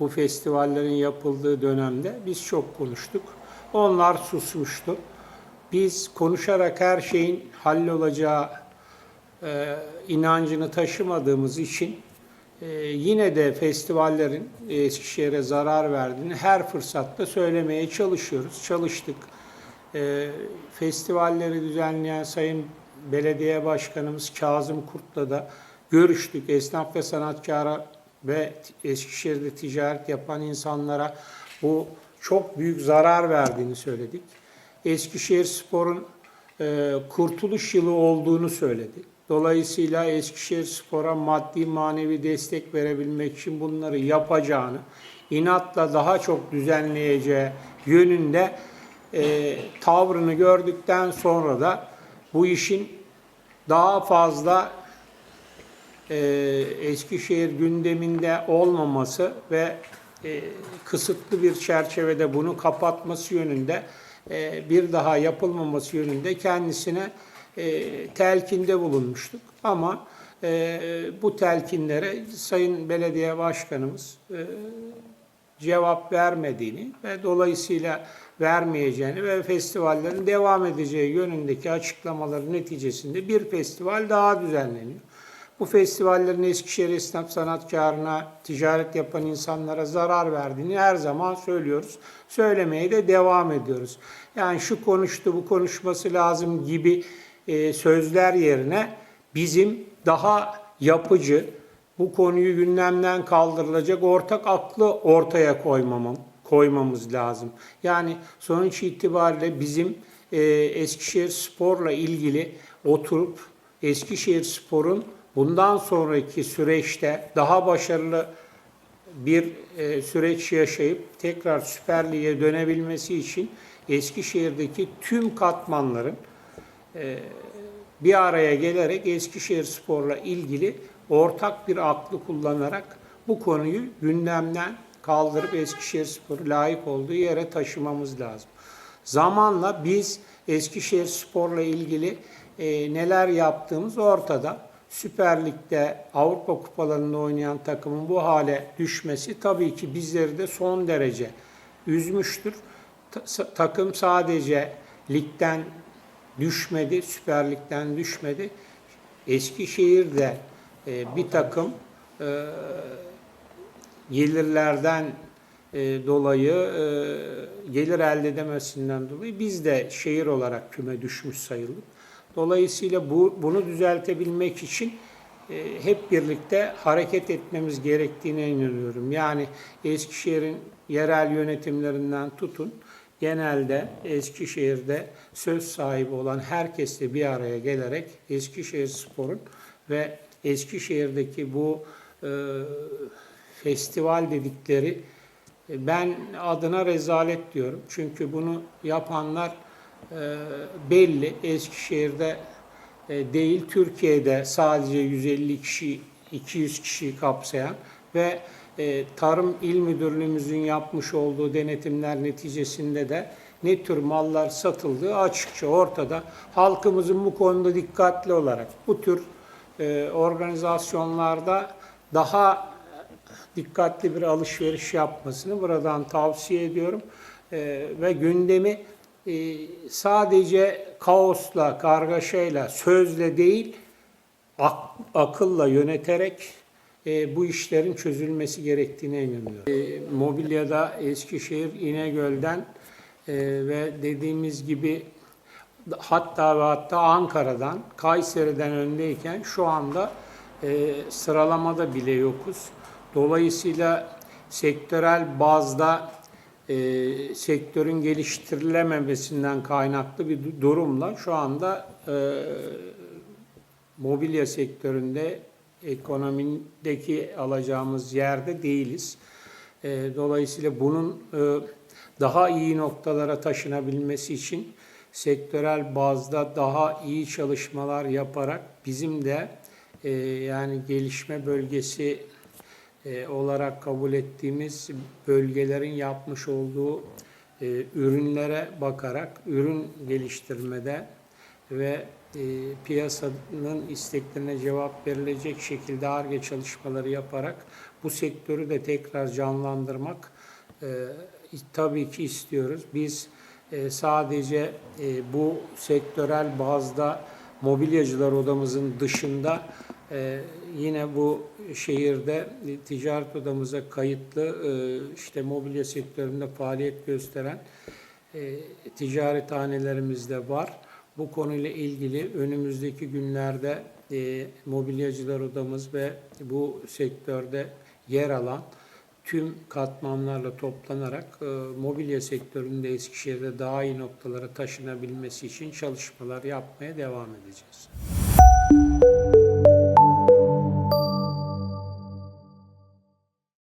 bu festivallerin yapıldığı dönemde biz çok konuştuk. Onlar susmuştu. Biz konuşarak her şeyin hallolacağı e, inancını taşımadığımız için e, yine de festivallerin Eskişehir'e zarar verdiğini her fırsatta söylemeye çalışıyoruz. Çalıştık. E, festivalleri düzenleyen Sayın Belediye Başkanımız Kazım Kurt'la da görüştük. Esnaf ve sanatkarı ve Eskişehir'de ticaret yapan insanlara bu çok büyük zarar verdiğini söyledik. Eskişehir Spor'un e, kurtuluş yılı olduğunu söyledi. Dolayısıyla Eskişehir Spor'a maddi manevi destek verebilmek için bunları yapacağını, inatla daha çok düzenleyeceği yönünde e, tavrını gördükten sonra da bu işin daha fazla e, Eskişehir gündeminde olmaması ve e, kısıtlı bir çerçevede bunu kapatması yönünde e, bir daha yapılmaması yönünde kendisine e, telkinde bulunmuştuk. Ama e, bu telkinlere Sayın Belediye Başkanımız e, cevap vermediğini ve dolayısıyla vermeyeceğini ve festivallerin devam edeceği yönündeki açıklamaların neticesinde bir festival daha düzenleniyor. Bu festivallerin Eskişehir esnaf sanatkarına, ticaret yapan insanlara zarar verdiğini her zaman söylüyoruz. Söylemeye de devam ediyoruz. Yani şu konuştu, bu konuşması lazım gibi e, sözler yerine bizim daha yapıcı, bu konuyu gündemden kaldırılacak ortak aklı ortaya koymamam, koymamız lazım. Yani sonuç itibariyle bizim e, Eskişehir Spor'la ilgili oturup Eskişehir Spor'un bundan sonraki süreçte daha başarılı bir e, süreç yaşayıp tekrar Süper Lig'e dönebilmesi için Eskişehir'deki tüm katmanların e, bir araya gelerek Eskişehir Spor'la ilgili ortak bir aklı kullanarak bu konuyu gündemden kaldırıp Eskişehir Spor'u layık olduğu yere taşımamız lazım. Zamanla biz Eskişehir Spor'la ilgili e, neler yaptığımız ortada. Süper Lig'de Avrupa kupalarında oynayan takımın bu hale düşmesi tabii ki bizleri de son derece üzmüştür. Ta- takım sadece ligden düşmedi, Süper Lig'den düşmedi. Eskişehir'de e, bir takım e, gelirlerden e, dolayı e, gelir elde edemesinden dolayı biz de şehir olarak küme düşmüş sayıldık. Dolayısıyla bu bunu düzeltebilmek için e, hep birlikte hareket etmemiz gerektiğine inanıyorum. Yani Eskişehir'in yerel yönetimlerinden tutun genelde Eskişehir'de söz sahibi olan herkesle bir araya gelerek Eskişehir Spor'un ve Eskişehir'deki bu e, festival dedikleri e, ben adına rezalet diyorum. Çünkü bunu yapanlar belli. Eskişehir'de e, değil Türkiye'de sadece 150 kişi 200 kişiyi kapsayan ve e, Tarım İl Müdürlüğümüzün yapmış olduğu denetimler neticesinde de ne tür mallar satıldığı açıkça ortada. Halkımızın bu konuda dikkatli olarak bu tür e, organizasyonlarda daha dikkatli bir alışveriş yapmasını buradan tavsiye ediyorum. Ve gündemi sadece kaosla, kargaşayla, sözle değil, ak- akılla yöneterek e, bu işlerin çözülmesi gerektiğine inanıyorum. E, mobilyada Eskişehir İnegöl'den e, ve dediğimiz gibi hatta ve hatta Ankara'dan, Kayseri'den öndeyken şu anda e, sıralamada bile yokuz. Dolayısıyla sektörel bazda e, sektörün geliştirilememesinden kaynaklı bir du- durumla şu anda e, mobilya sektöründe ekonomideki alacağımız yerde değiliz. E, dolayısıyla bunun e, daha iyi noktalara taşınabilmesi için sektörel bazda daha iyi çalışmalar yaparak bizim de e, yani gelişme bölgesi e, olarak kabul ettiğimiz bölgelerin yapmış olduğu e, ürünlere bakarak ürün geliştirmede ve e, piyasanın isteklerine cevap verilecek şekilde ARGE çalışmaları yaparak bu sektörü de tekrar canlandırmak tabii ki istiyoruz. Biz sadece bu sektörel bazda mobilyacılar odamızın dışında yine bu şehirde ticaret odamıza kayıtlı e, işte mobilya sektöründe faaliyet gösteren e, ticarethanelerimiz de var. Bu konuyla ilgili önümüzdeki günlerde e, mobilyacılar odamız ve bu sektörde yer alan tüm katmanlarla toplanarak e, mobilya sektöründe Eskişehir'de daha iyi noktalara taşınabilmesi için çalışmalar yapmaya devam edeceğiz.